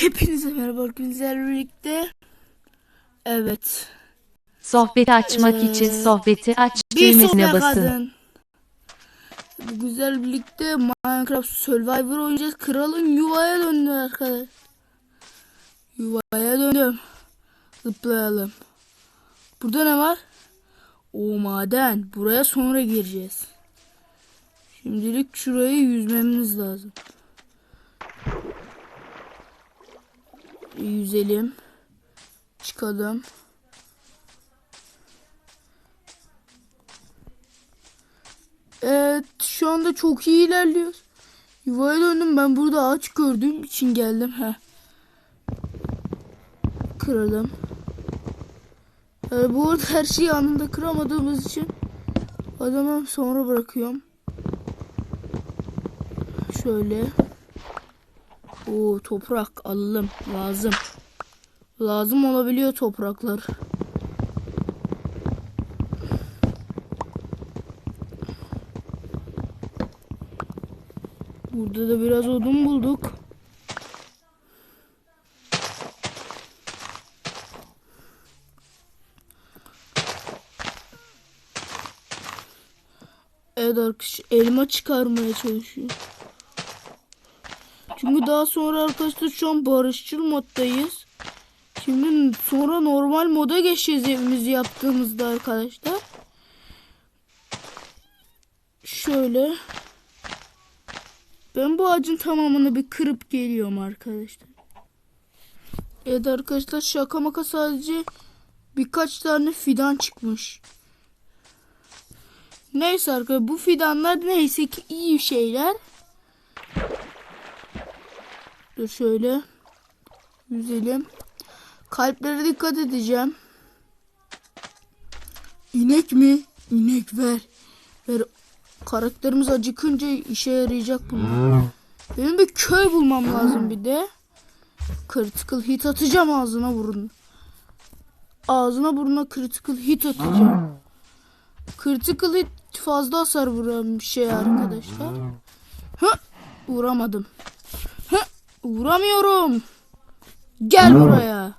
Hepinize merhaba arkadaşlar birlikte. Evet. Sohbeti açmak Ee, için sohbeti aç düğmesine basın. kadın. Bu güzel birlikte Minecraft Survivor oynayacağız. Kralın yuvaya döndü arkadaş. Yuvaya döndüm. Zıplayalım. Burada ne var? O maden. Buraya sonra gireceğiz. Şimdilik şurayı yüzmemiz lazım. Yüzelim. Çıkalım. Evet şu anda çok iyi ilerliyoruz. Yuvaya döndüm ben burada ağaç gördüğüm için geldim. Heh. Kıralım. Ee, bu arada her şeyi anında kıramadığımız için adamı sonra bırakıyorum. Şöyle. Oo toprak alalım lazım. Lazım olabiliyor topraklar. Burada da biraz odun bulduk. Evet arkadaşlar elma çıkarmaya çalışıyor. Çünkü daha sonra arkadaşlar şu an barışçıl moddayız. Şimdi sonra normal moda geçeceğiz evimizi yaptığımızda arkadaşlar. Şöyle. Ben bu ağacın tamamını bir kırıp geliyorum arkadaşlar. Evet arkadaşlar şaka maka sadece birkaç tane fidan çıkmış. Neyse arkadaşlar bu fidanlar neyse ki iyi şeyler. Dur şöyle. Yüzelim. Kalplere dikkat edeceğim. İnek mi? İnek ver. Ver. Karakterimiz acıkınca işe yarayacak bunlar. Benim bir köy bulmam lazım bir de. Critical hit atacağım ağzına burun. Ağzına burnuna critical hit atacağım. Critical hit fazla hasar vuran bir şey arkadaşlar. Hı, vuramadım. Vuramıyorum. Gel buraya.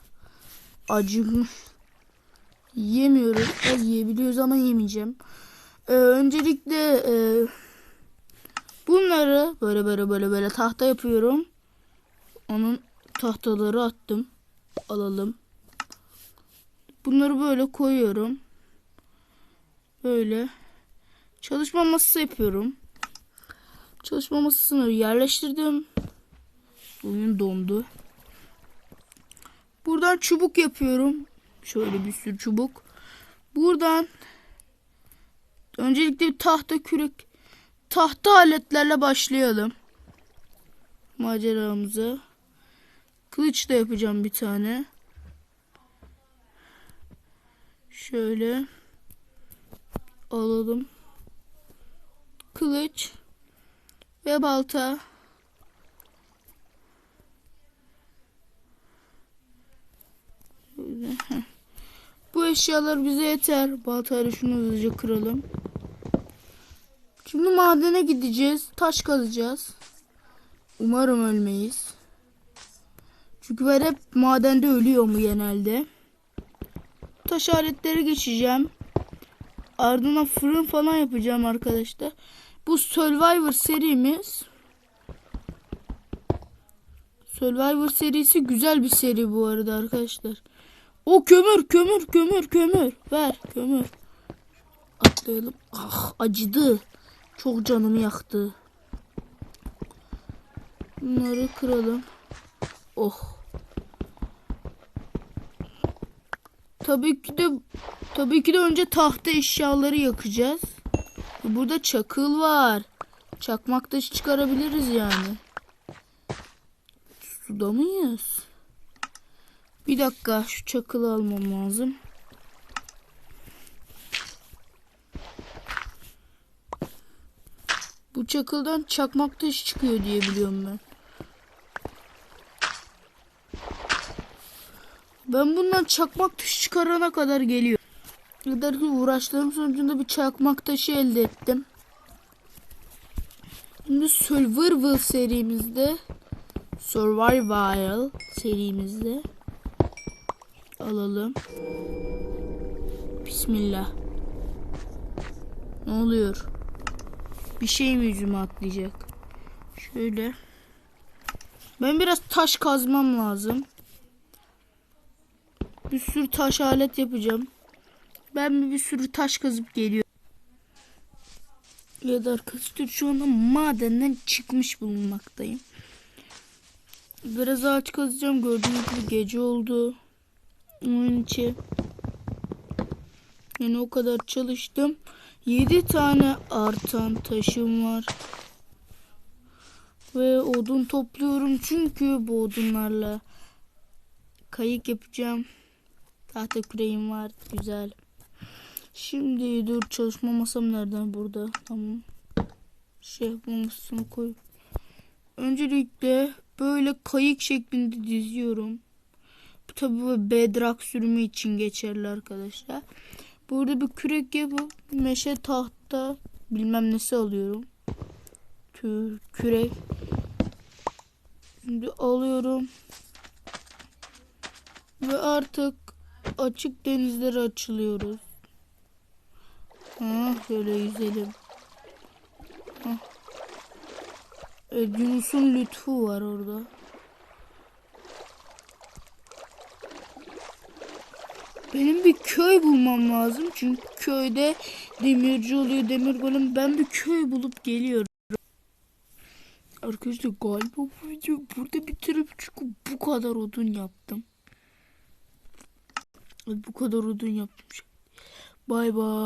Acımış. Yemiyoruz. E, yiyebiliyoruz ama yemeyeceğim. Ee, öncelikle e, bunları böyle böyle böyle böyle tahta yapıyorum. Onun tahtaları attım. Alalım. Bunları böyle koyuyorum. Böyle. Çalışma masası yapıyorum. Çalışma masasını yerleştirdim. Oyun dondu. Buradan çubuk yapıyorum. Şöyle bir sürü çubuk. Buradan öncelikle tahta kürek tahta aletlerle başlayalım. Maceramıza. Kılıç da yapacağım bir tane. Şöyle alalım. Kılıç ve balta. Şöyle, heh. Bu eşyalar bize yeter. Baltayla şunu hızlıca kıralım. Şimdi madene gideceğiz. Taş kazacağız. Umarım ölmeyiz. Çünkü ben hep madende ölüyorum genelde. Taş aletleri geçeceğim. Ardından fırın falan yapacağım arkadaşlar. Bu Survivor serimiz. Survivor serisi güzel bir seri bu arada arkadaşlar. O kömür kömür kömür kömür. Ver kömür. Atlayalım. Ah acıdı. Çok canımı yaktı. Bunları kıralım. Oh. Tabii ki de tabii ki de önce tahta eşyaları yakacağız. Burada çakıl var. Çakmak taşı çıkarabiliriz yani. Suda mıyız? Bir dakika şu çakılı almam lazım. Bu çakıldan çakmak taşı çıkıyor diye biliyorum ben. Ben bundan çakmak taşı çıkarana kadar geliyor. kadar ki uğraşlarım sonucunda bir çakmak taşı elde ettim. Şimdi Survival serimizde Survival serimizde alalım. Bismillah. Ne oluyor? Bir şey mi yüzüme atlayacak? Şöyle. Ben biraz taş kazmam lazım. Bir sürü taş alet yapacağım. Ben bir, sürü taş kazıp geliyorum. Da arkadaşlar şu anda madenden çıkmış bulunmaktayım. Biraz ağaç kazacağım. Gördüğünüz gibi gece oldu. Onun için. Yani o kadar çalıştım. 7 tane artan taşım var. Ve odun topluyorum çünkü bu odunlarla kayık yapacağım. Tahta küreğim var. Güzel. Şimdi dur çalışma masam nereden burada? Tamam. Şey yapmamışsın koy. Öncelikle böyle kayık şeklinde diziyorum. Tabi bu bedrock sürümü için geçerli arkadaşlar. Burada bir kürek yapıp meşe tahta bilmem nesi alıyorum. Tüh, kürek. Şimdi alıyorum. Ve artık açık denizlere açılıyoruz. Ha, şöyle yüzelim. Ha. E, Yunus'un lütfu var orada. Benim bir köy bulmam lazım. Çünkü köyde demirci oluyor, demir golem. Ben bir köy bulup geliyorum. Arkadaşlar galiba bu videoyu burada bitirip çünkü bu kadar odun yaptım. Bu kadar odun yaptım. Bay bay.